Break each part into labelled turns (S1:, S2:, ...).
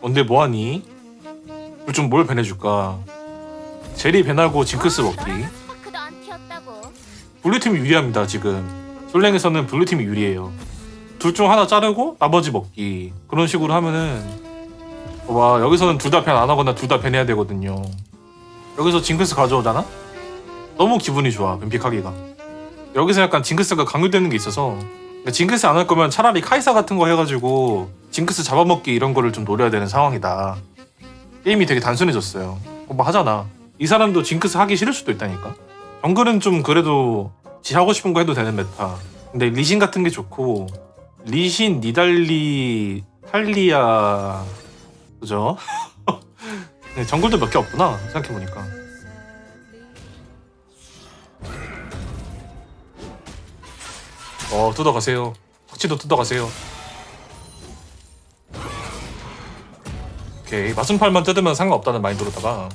S1: 뭔데 뭐하니? 둘중뭘 변해줄까? 제리 변하고 징크스 먹기.
S2: 스파크도 안 튀었다고.
S1: 블루팀이 유리합니다 지금. 솔랭에서는 블루팀이 유리해요. 둘 중 하나 자르고 나머지 먹기. 그런 식으로 하면은 와 여기서는 둘다변안 하거나 둘다 변해야 되거든요. 여기서 징크스 가져오잖아? 너무 기분이 좋아 뱀픽하기가. 여기서 약간 징크스가 강요되는 게 있어서 징크스 안 할 거면 차라리 카이사 같은 거 해가지고 징크스 잡아먹기 이런 거를 좀 노려야 되는 상황이다. 게임이 되게 단순해졌어요. 어, 뭐 하잖아. 이 사람도 징크스 하기 싫을 수도 있다니까. 정글은 좀 그래도 지 하고 싶은 거 해도 되는 메타. 근데 리신 같은 게 좋고 리신, 니달리, 탈리아 그죠? 네, 정글도 몇 개 없구나 생각해보니까. 어 뜯어가세요. 턱치도 뜯어가세요. 오케이 마순팔만 뜯으면 상관없다는 마인드로다가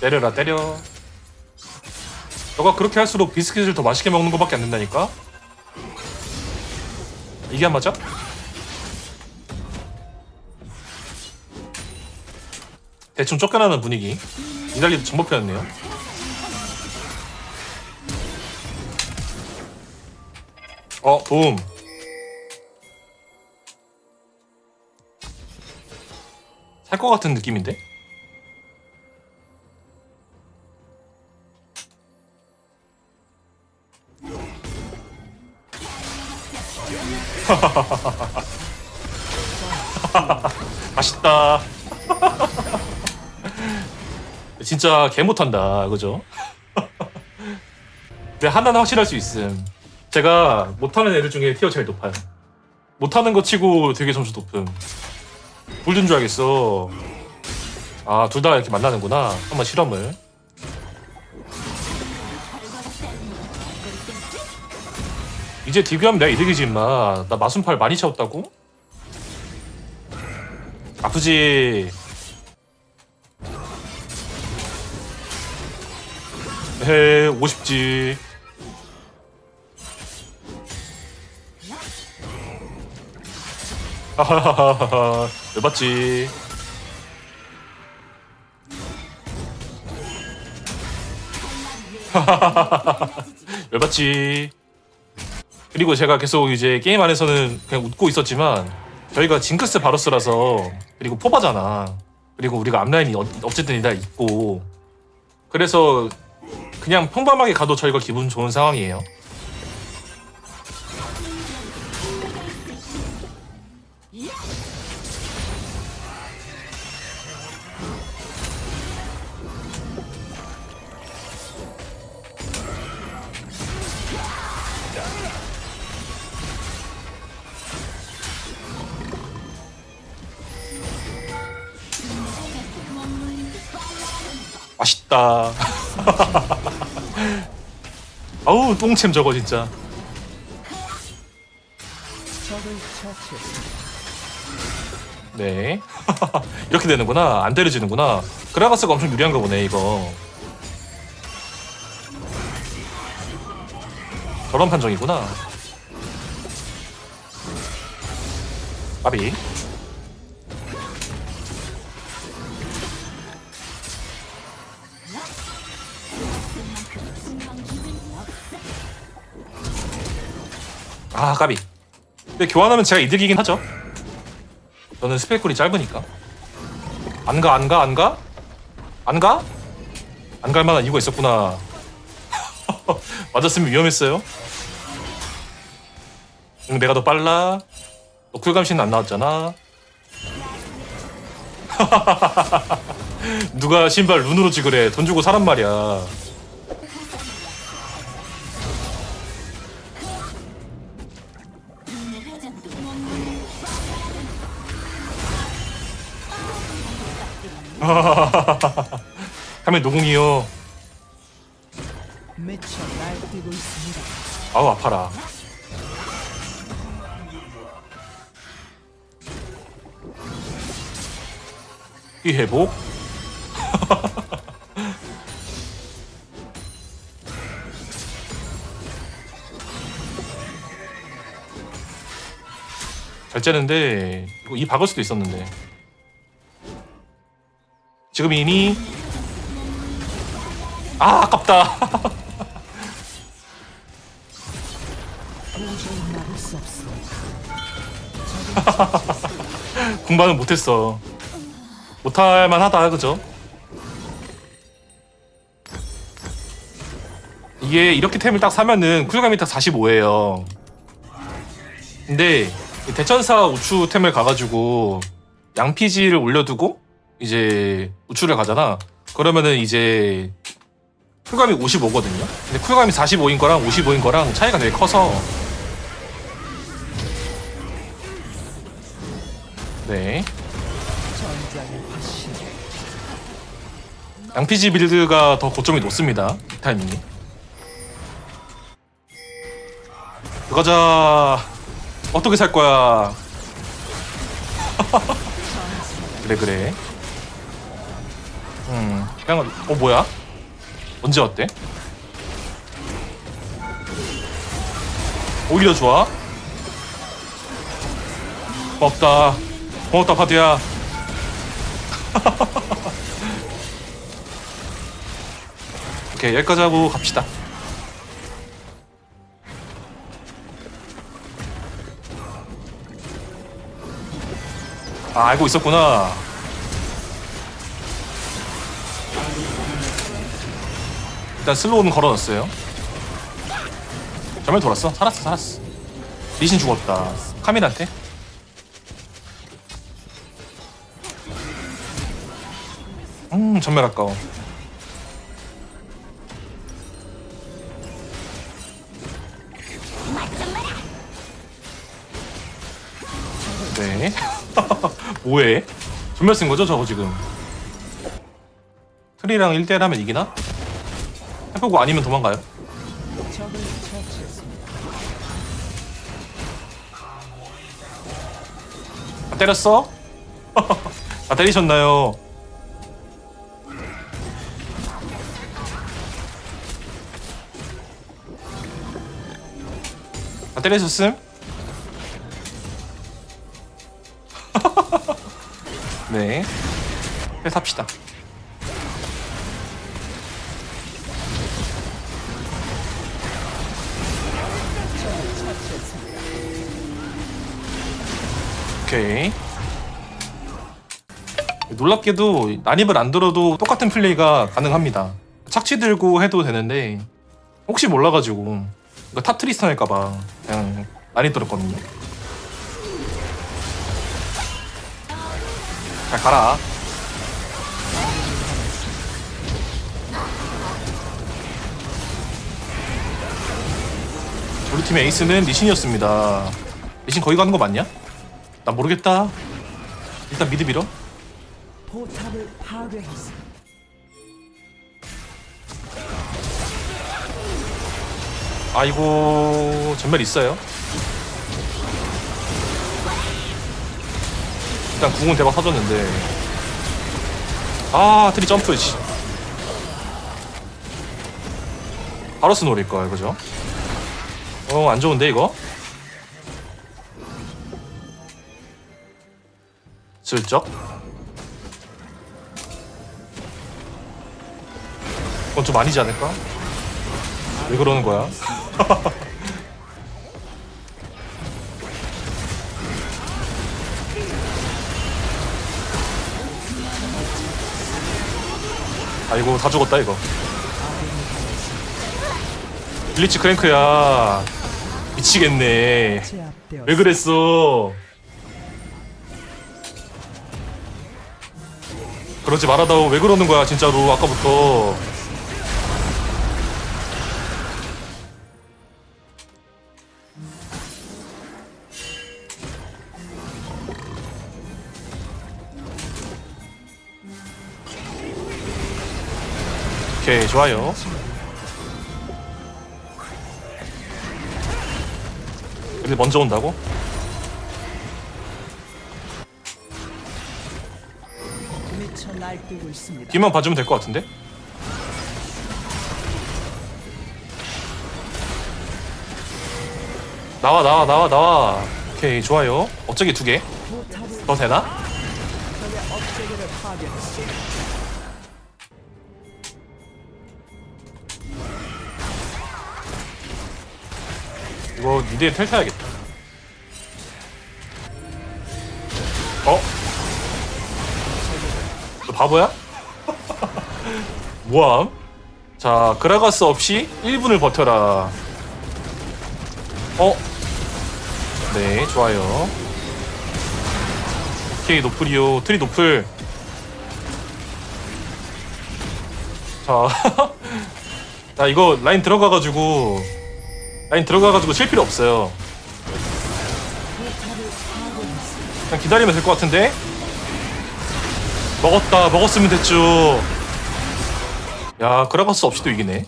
S1: 때려라 때려. 너가 그렇게 할수록 비스킷을 더 맛있게 먹는 것밖에 안 된다니까? 이게 안 맞아? 대충 쫓겨나는 분위기. 이달리도 정복편이네요. 어, 도움. 살 것 같은 느낌인데? 맛있다. 진짜 개 못한다, 그죠? 근데 하나는 확실할 수 있음. 제가 못하는 애들 중에 티어 제일 높아요. 못하는 거 치고 되게 점수 높음. 불든 줄 알겠어. 아, 둘 다 이렇게 만나는구나. 한번 실험을. 이제 디뷰하면 내가 이득이지, 임마. 나 마순팔 많이 채웠다고? 아프지. 해, 50지. 하하하하, 왜 봤지? 왜 봤지? 그리고 제가 계속 이제 게임 안에서는 그냥 웃고 있었지만 저희가 징크스 바로스라서 그리고 포바잖아. 그리고 우리가 앞라인이 어- 어쨌든 다 있고 그래서 그냥 평범하게 가도 저희가 기분 좋은 상황이에요. 맛있다. 아우 똥챔 저거 진짜. 네. 이렇게 되는구나. 안 때려지는구나. 그라가스가 엄청 유리한가 보네 이거. 저런 판정이구나. 까비. 아 까비. 근데 교환하면 제가 이득이긴 하죠. 저는 스펙쿨이 짧으니까. 안 가, 안 가, 안 가? 안 가? 안 갈 만한 이유가 있었구나. 맞았으면 위험했어요. 응, 내가 더 빨라. 너 쿨감시는 안 나왔잖아. 누가 신발 룬으로 찍으래. 돈 주고 사란 말이야. 카멘 노궁이요.
S3: 미쳐 날뛰고 있습니다.
S1: 아우 아파라. 이 회복. 잘 이거 이 박을 수도 있었는데 지금 이니 아 아깝다. 공부는 못했어 못할 만 하다 그죠? 이게 이렇게 템을 딱 사면은 쿨감이 딱 45예요 근데 이 대천사 우추 템을 가가지고 양피지를 올려두고 이제 우추를 가잖아 그러면은 이제 쿨감이 55거든요 근데 쿨감이 45인 거랑 55인 거랑 차이가 되게 커서 네. 양피지 빌드가 더 고점이 높습니다. 이 타이밍이. 가자. 어떻게 살 거야? 그래 그래. 음, 그냥 어 뭐야? 언제 왔대? 오히려 좋아. 고맙다. 고맙다 파티야. 오케이 여기까지 하고 갑시다. 아 알고 있었구나. 일단 슬로우는 걸어놨어요. 전멸 돌았어. 살았어 살았어. 리신 죽었다. 카밀한테. 음 전멸 아까워. 네. 뭐해? 전멸 쓴 거죠, 저거 지금? 트리랑 1대1 하면 이기나? 해보고 아니면 도망가요. 아, 때렸어? 아, 때리셨나요? 아, 때리셨음? 네. 합시다. 오케이. 놀랍게도 난입을 안 들어도 똑같은 플레이가 가능합니다. 착취 들고 해도 되는데 혹시 몰라가지고 이거 탑 트리스턴 할까봐 그냥 난입 들었거든요. 잘 가라. 우리 팀의 에이스는 리신이었습니다. 리신 거기 가는 거 맞냐? 난 모르겠다. 일단 미드 밀어.
S3: 포탑을 파괴했습니다.
S1: 아이고 전멸 있어요. 일단 궁은 대박 터졌는데 아 트리 점프 씨. 바로스 노릴 거야 그죠? 어안 좋은데 이거? 슬쩍 그건 좀 아니지 않을까? 왜 그러는 거야? 아이고 다 죽었다 이거 블리치 크랭크야 미치겠네. 왜 그랬어 그러지 말아다오. 왜 그러는 거야 진짜로 아까부터. 오케이 좋아요. 근데 먼저 온다고?
S3: 미쳐 날뛰고 있습니다.
S1: 뒤만 봐주면 될 것 같은데? 나와 나와 나와 나와 오케이 좋아요 어쩌기 두개
S3: 포탑을
S1: 더 되나? 이거 미드에 텔 타야겠다 바보야? 뭐함? 자 그라가스 없이 1분을 버텨라 어? 네 좋아요 오케이 노플이요 트리 노플 자, 자 이거 라인 들어가가지고 라인 들어가가지고 칠 필요 없어요 그냥 기다리면 될 것 같은데 먹었다 먹었으면 됐죠. 야 그라가스 없이도 이기네.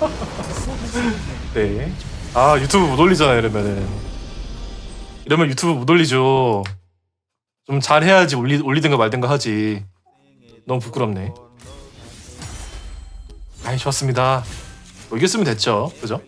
S1: 네. 아 유튜브 못 올리잖아 이러면은. 이러면 유튜브 못 올리죠. 좀 잘해야지 올리, 올리든가 말든가 하지. 너무 부끄럽네. 아이 좋았습니다. 뭐 이겼으면 됐죠. 그죠?